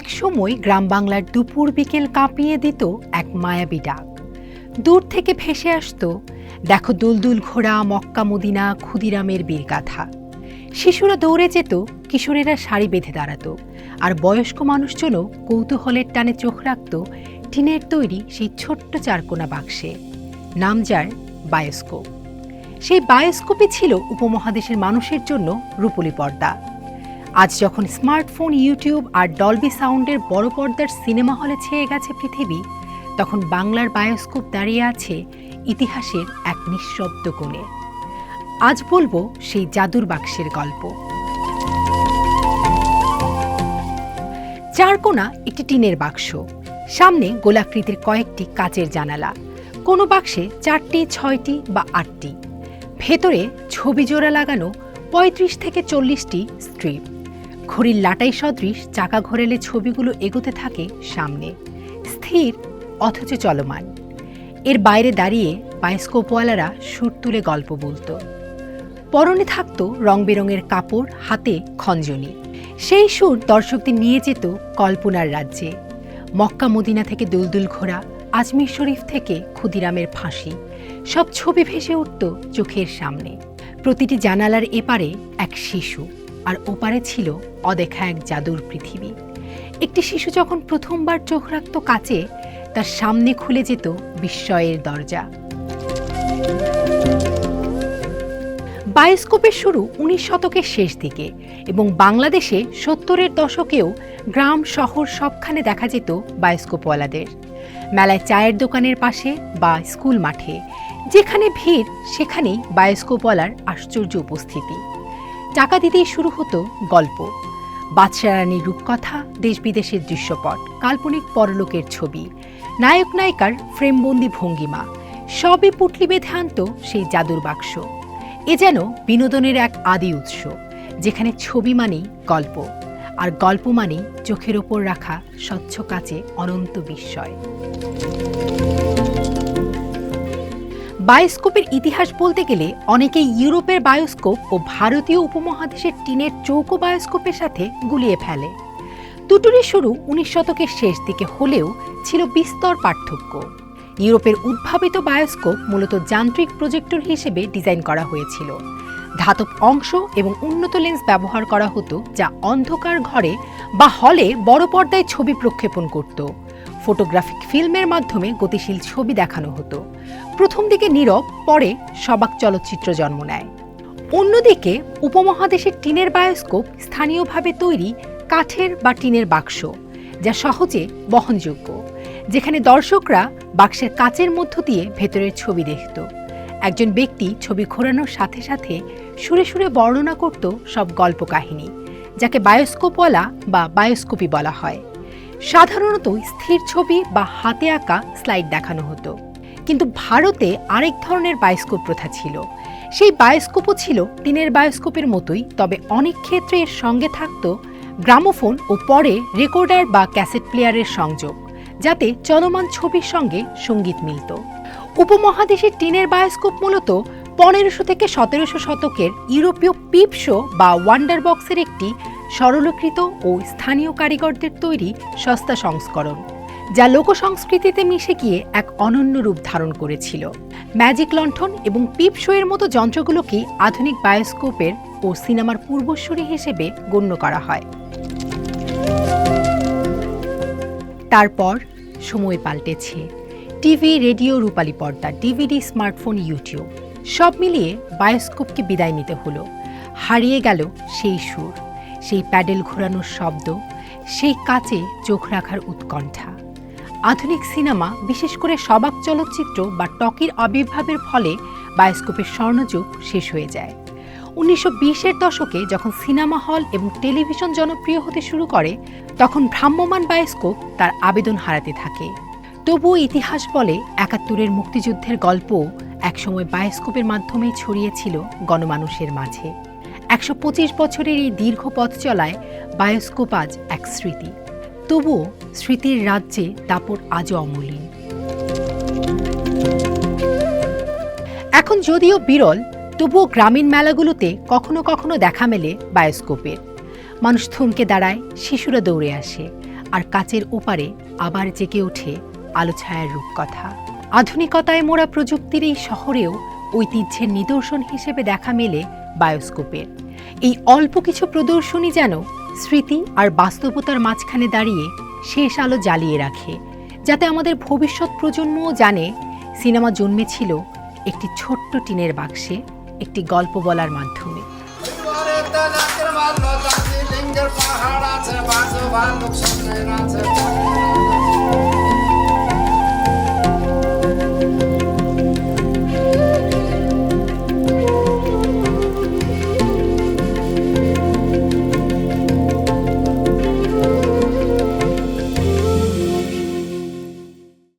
একসময় গ্রাম বাংলার দুপুর বিকেল কাঁপিয়ে দিত এক মায়াবী ডাক। দূর থেকে ভেসে আসতো, দেখো দুলদুল ঘোড়া, মক্কা মদিনা, ক্ষুদিরামের বীরগাথা। শিশুরা দৌড়ে যেত, কিশোরেরা শাড়ি বেঁধে দাঁড়াত, আর বয়স্ক মানুষজনও কৌতূহলের টানে চোখ রাখত টিনের তৈরি সেই ছোট্ট চারকোনা বাক্সে। নাম যার? বায়োস্কোপ। সেই বায়োস্কোপই ছিল উপমহাদেশের মানুষের জন্য রূপলি পর্দা। আজ যখন স্মার্টফোন, ইউটিউব আর ডলবি সাউন্ডের বড় পর্দার সিনেমা হলে ছেয়ে গেছে পৃথিবী, তখন বাংলার বায়োস্কোপ দাঁড়িয়ে আছে ইতিহাসের এক নিঃশব্দ কোণে। আজ বলব সেই জাদুর বাক্সের গল্প। চারকোনা একটি টিনের বাক্স। সামনে গোলাকৃতির কয়েকটি কাচের জানালা। কোনো বাক্সে চারটি, ছয়টি বা আটটি। ভেতরে ছবি জোড়া লাগানো পঁয়ত্রিশ থেকে চল্লিশটি স্ট্রিপ। ঘড়ির লাটাই সদৃশ চাকা ঘোরেলে ছবিগুলো এগোতে থাকে সামনে। স্থির, অথচ চলমান। এর বাইরে দাঁড়িয়ে বায়োস্কোপওয়ালারা সুর তুলে গল্প বলতো। পরনে থাকতো রং বেরঙের কাপড়, হাতে খঞ্জনি। সেই সুর দর্শকদের নিয়ে যেত কল্পনার রাজ্যে। মক্কা মদিনা থেকে দুলদুল ঘোড়া, আজমির শরীফ থেকে ক্ষুদিরামের ফাঁসি। সব ছবি ভেসে উঠত চোখের সামনে। প্রতিটি জানালার এপারে এক শিশু। আর ওপারে ছিল অদেখা এক জাদুর পৃথিবী। একটি শিশু যখন প্রথমবার চোখ রাখত কাচে, তার সামনে খুলে যেত বিস্ময়ের দরজা। বায়োস্কোপের শুরু উনিশ শতকের শেষ দিকে এবং বাংলাদেশে সত্তরের দশকেও গ্রাম, শহর সবখানে দেখা যেত বায়োস্কোপওয়ালাদের। মেলায় চায়ের দোকানের পাশে বা স্কুল মাঠে, যেখানে ভিড়, সেখানেই বায়োস্কোপওয়ালার আশ্চর্য উপস্থিতি। টাকা দিতেই শুরু হতো গল্প। বাদশা রানীর রূপকথা দেশ বিদেশের দৃশ্যপট, কাল্পনিক পরলোকের ছবি, নায়ক নায়িকার ফ্রেমবন্দি ভঙ্গিমা, সবই পুটলি বেঁধে আনত সেই জাদুর বাক্স। এ যেন বিনোদনের এক আদি উৎস, যেখানে ছবি মানেই গল্প, আর গল্প মানেই চোখের ওপর রাখা স্বচ্ছ কাচে অনন্ত বিস্ময়। বায়োস্কোপের ইতিহাস বলতে গেলে অনেকেই ইউরোপের বায়োস্কোপ ও ভারতীয় উপমহাদেশের টিনের চৌকো বায়োস্কোপের সাথে গুলিয়ে ফেলে। দুটোরই শুরু উনিশ শতকের শেষ দিকে হলেও ছিল বিস্তর পার্থক্য। ইউরোপের উদ্ভাবিত বায়োস্কোপ মূলত যান্ত্রিক প্রজেক্টর হিসেবে ডিজাইন করা হয়েছিল। ধাতব অংশ এবং উন্নত লেন্স ব্যবহার করা হতো যা অন্ধকার ঘরে বা হলে বড় পর্দায় ছবি প্রক্ষেপণ করত। ফটোগ্রাফিক ফিল্মের মাধ্যমে গতিশীল ছবি দেখানো হতো। প্রথম দিকে নীরব, পরে সবাক চলচ্চিত্র জন্ম নেয়। অন্যদিকে উপমহাদেশের টিনের বায়োস্কোপ স্থানীয়ভাবে তৈরি কাঠের বা টিনের বাক্স, যা সহজে বহনযোগ্য, যেখানে দর্শকরা বাক্সের কাচের মধ্য দিয়ে ভেতরের ছবি দেখত। একজন ব্যক্তি ছবি ঘোরানোর সাথে সাথে সুরে সুরে বর্ণনা করত সব গল্প কাহিনী যাকে বায়োস্কোপওয়ালা বা বায়োস্কোপি বলা হয়। সাধারণত স্থির ছবি বা হাতে আঁকা স্লাইড দেখানো হতো। কিন্তু ভারতে আরেক ধরনের বায়োস্কোপ প্রথা ছিল। সেই বায়োস্কোপও ছিল টিনের বায়োস্কোপের মতোই, তবে অনেক ক্ষেত্রে এর সঙ্গে থাকত গ্রামোফোন ও পরে রেকর্ডার বা ক্যাসেট প্লেয়ারের সংযোগ, যাতে চলমান ছবির সঙ্গে সংগীত মিলত। উপমহাদেশের টিনের বায়োস্কোপ মূলত পনেরোশো থেকে সতেরোশো শতকের ইউরোপীয় পিপ শো বা ওয়ান্ডার বক্সের একটি সরলীকৃত ও স্থানীয় কারিগরদের তৈরি সস্তা সংস্করণ, যা লোকসংস্কৃতিতে মিশে গিয়ে এক অনন্য রূপ ধারণ করেছিল। ম্যাজিক লণ্ঠন এবং পিপ শোয়ের মতো যন্ত্রগুলোকে আধুনিক বায়োস্কোপের ও সিনেমার পূর্বসূরি হিসেবে গণ্য করা হয়। তারপর সময় পাল্টেছে। টিভি, রেডিও, রূপালী পর্দা, ডিভিডি, স্মার্টফোন, ইউটিউব, সব মিলিয়ে বায়োস্কোপকে বিদায় নিতে হলো। হারিয়ে গেল সেই সুর। সেই প্যাডেল ঘোরানোর শব্দ, সেই কাচে চোখ রাখার উৎকণ্ঠা। আধুনিক সিনেমা, বিশেষ করে সবাক চলচ্চিত্র বা টকির আবির্ভাবের ফলে বায়োস্কোপের স্বর্ণযুগ শেষ হয়ে যায়। উনিশশো বিশের দশকে যখন সিনেমা হল এবং টেলিভিশন জনপ্রিয় হতে শুরু করে, তখন ভ্রাম্যমাণ বায়োস্কোপ তার আবেদন হারাতে থাকে। তবুও ইতিহাস বলে একাত্তরের মুক্তিযুদ্ধের গল্প একসময় বায়োস্কোপের মাধ্যমে ছড়িয়েছিল গণমানুষের মাঝে। একশো পঁচিশ বছরের এই দীর্ঘ পথ চলায় বায়োস্কোপ আজ এক স্মৃতি। তবুও স্মৃতির রাজ্যে দাপট আজও অমলিন। এখন যদিও বিরল, তবুও গ্রামীণ মেলাগুলোতে কখনো কখনো দেখা মেলে বায়োস্কোপের। মানুষ থমকে দাঁড়ায়, শিশুরা দৌড়ে আসে, আর কাচের ওপারে আবার জেগে ওঠে আলো ছায়ার রূপকথা। আধুনিকতায় মোড়া প্রযুক্তির এই শহরেও ঐতিহ্যের নিদর্শন হিসেবে দেখা মেলে বায়োস্কোপের। এই অল্প কিছু প্রদর্শনী যেন স্মৃতি আর বাস্তবতার মাঝখানে দাঁড়িয়ে শেষ আলো জ্বালিয়ে রাখে, যাতে আমাদের ভবিষ্যৎ প্রজন্মও জানে সিনেমা জন্মেছিল একটি ছোট্ট টিনের বাক্সে একটি গল্প বলার মাধ্যমে। পাহাড় আছে